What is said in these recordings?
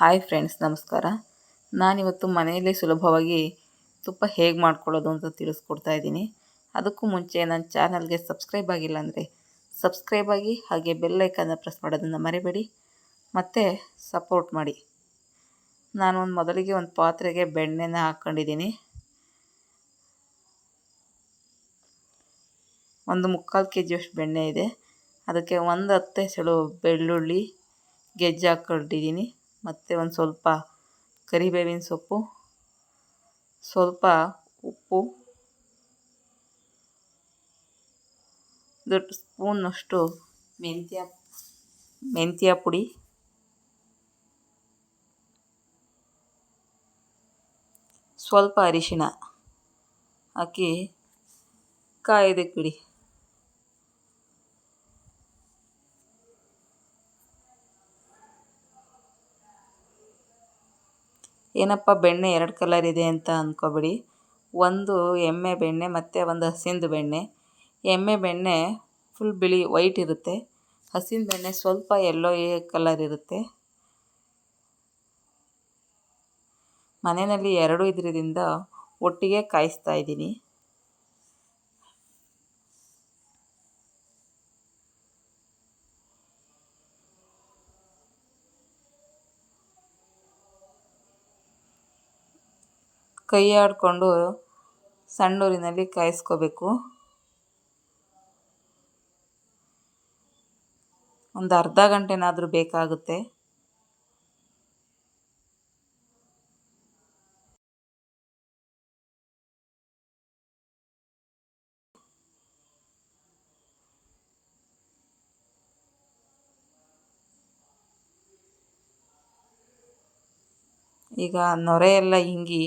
Hi friends, ನಮಸ್ಕಾರ. ನಾನಿವತ್ತು ಮನೆಯಲ್ಲೇ ಸುಲಭವಾಗಿ ತುಪ್ಪ ಹೇಗೆ ಮಾಡ್ಕೊಳ್ಳೋದು ಅಂತ ತಿಳಿಸ್ಕೊಡ್ತಾ ಇದ್ದೀನಿ. ಅದಕ್ಕೂ ಮುಂಚೆ ನನ್ನ ಚಾನಲ್ಗೆ ಸಬ್ಸ್ಕ್ರೈಬ್ ಆಗಿಲ್ಲ ಅಂದರೆ ಸಬ್ಸ್ಕ್ರೈಬ್ ಆಗಿ ಹಾಗೆ ಬೆಲ್ಲೈಕನ್ನ ಪ್ರೆಸ್ ಮಾಡೋದನ್ನು ಮರಿಬೇಡಿ. ಮತ್ತು ಸಪೋರ್ಟ್ ಮಾಡಿ. ನಾನು ಒಂದು ಮೊದಲಿಗೆ ಒಂದು ಪಾತ್ರೆಗೆ ಬೆಣ್ಣೆನ ಹಾಕ್ಕೊಂಡಿದ್ದೀನಿ. ಒಂದು ಮುಕ್ಕಾಲು ಕೆ ಜಿಯಷ್ಟು ಬೆಣ್ಣೆ ಇದೆ. ಅದಕ್ಕೆ ಒಂದು ಹತ್ತು ಸೆಳು ಬೆಳ್ಳುಳ್ಳಿ ಗೆಜ್ಜೆ ಹಾಕ್ಕೊಂಡಿದ್ದೀನಿ. ಮತ್ತು ಒಂದು ಸ್ವಲ್ಪ ಕರಿಬೇವಿನ ಸೊಪ್ಪು, ಸ್ವಲ್ಪ ಉಪ್ಪು, ದೊಡ್ಡ ಸ್ಪೂನಷ್ಟು ಮೆಂತ್ಯ ಮೆಂತ್ಯ ಪುಡಿ, ಸ್ವಲ್ಪ ಅರಿಶಿಣ ಹಾಕಿ ಕಾಯೋದಕ್ಕೆ ಬಿಡಿ ಏನಪ್ಪ ಬೆಣ್ಣೆ ಎರಡು ಕಲರ್ ಇದೆ ಅಂತ ಅಂದ್ಕೋಬೇಡಿ ಒಂದು ಎಮ್ಮೆ ಬೆಣ್ಣೆ ಮತ್ತು ಒಂದು ಹಸಿಂದು ಬೆಣ್ಣೆ. ಎಮ್ಮೆ ಬೆಣ್ಣೆ ಫುಲ್ ಬಿಳಿ ವೈಟ್ ಇರುತ್ತೆ. ಹಸಿನ ಬೆಣ್ಣೆ ಸ್ವಲ್ಪ ಎಲ್ಲೋ ಕಲರ್ ಇರುತ್ತೆ. ಮನೆಯಲ್ಲಿ ಎರಡು ಇದರಿಂದ ಒಟ್ಟಿಗೆ ಕಾಯಿಸ್ತಾ ಇದ್ದೀನಿ. ಕೈ ಆಡಿಕೊಂಡು ಸಣ್ಣೂರಿನಲ್ಲಿ ಕಾಯಿಸ್ಕೋಬೇಕು. ಒಂದು ಅರ್ಧ ಗಂಟೆನಾದರೂ ಬೇಕಾಗುತ್ತೆ. ಈಗ ನೊರೆ ಎಲ್ಲ ಹಿಂಗಿ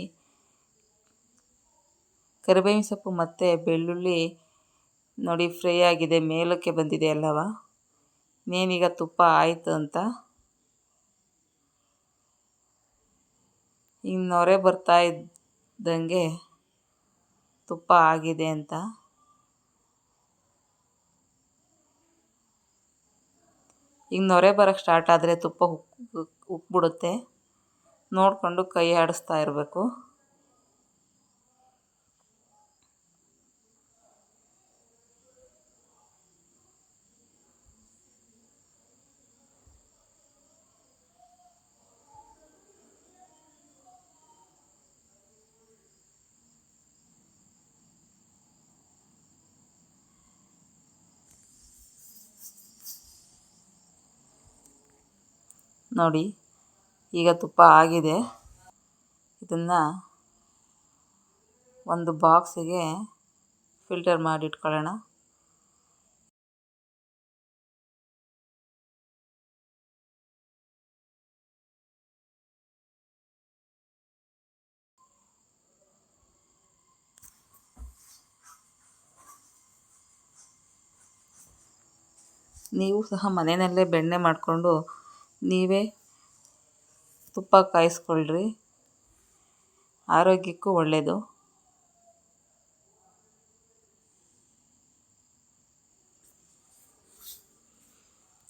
ಕರಿಬೇವಿನ ಸೊಪ್ಪು ಮತ್ತು ಬೆಳ್ಳುಳ್ಳಿ ನೋಡಿ ಫ್ರೈ ಆಗಿದೆ, ಮೇಲಕ್ಕೆ ಬಂದಿದೆ ಅಲ್ಲವ? ಇನ್ನೇನೀಗ ತುಪ್ಪ ಆಯಿತು ಅಂತ. ಈಗ ನೊರೆ ಬರ್ತಾ ಇದ್ದಂಗೆ ತುಪ್ಪ ಆಗಿದೆ ಅಂತ. ಈಗ ನೊರೆ ಬರೋಕ್ಕೆ ಸ್ಟಾರ್ಟ್ ಆದರೆ ತುಪ್ಪ ಉಕ್, ಉಕ್ಬಿಡುತ್ತೆ. ನೋಡಿಕೊಂಡು ಕೈ ಆಡಿಸ್ತಾ ಇರಬೇಕು. ನೋಡಿ. ಈಗ ತುಪ್ಪ ಆಗಿದೆ. ಇದನ್ನು ಒಂದು ಬಾಕ್ಸಿಗೆ ಫಿಲ್ಟರ್ ಮಾಡಿ ಇಟ್ಕೊಳ್ಳೋಣ ನೀವು ಸಹ ಮನೆಯಲ್ಲೇ ಬೆಣ್ಣೆ ಮಾಡಿಕೊಂಡು ನೀವೇ ತುಪ್ಪ ಕಾಯಿಸ್ಕೊಳ್ರಿ. ಆರೋಗ್ಯಕ್ಕೂ ಒಳ್ಳೆಯದು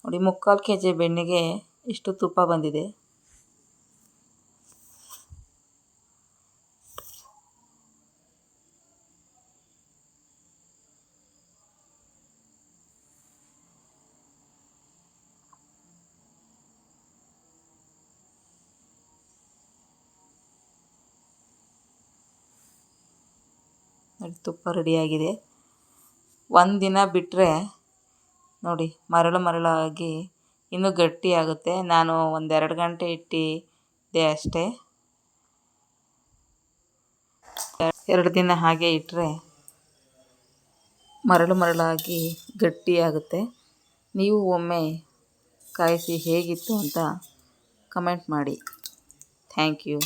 ನೋಡಿ ಮುಕ್ಕಾಲು ಕೆ ಜಿ ಬೆಣ್ಣೆಗೆ ಇಷ್ಟು ತುಪ್ಪ ಬಂದಿದೆ. ತುಪ್ಪ ರೆಡಿಯಾಗಿದೆ. ಒಂದು ದಿನ ಬಿಟ್ಟರೆ ನೋಡಿ, ಮರಳು ಮರಳಾಗಿ ಇನ್ನೂ ಗಟ್ಟಿಯಾಗುತ್ತೆ. ನಾನು ಒಂದೆರಡು ಗಂಟೆ ಇಟ್ಟಿದ್ದೆ ಅಷ್ಟೇ. ಎರಡು ದಿನ ಹಾಗೆ ಇಟ್ಟರೆ ಮರಳು ಮರಳಾಗಿ ಗಟ್ಟಿಯಾಗುತ್ತೆ. ನೀವು ಒಮ್ಮೆ ಕಾಯಿಸಿ ಹೇಗಿತ್ತು ಅಂತ ಕಮೆಂಟ್ ಮಾಡಿ. Thank you.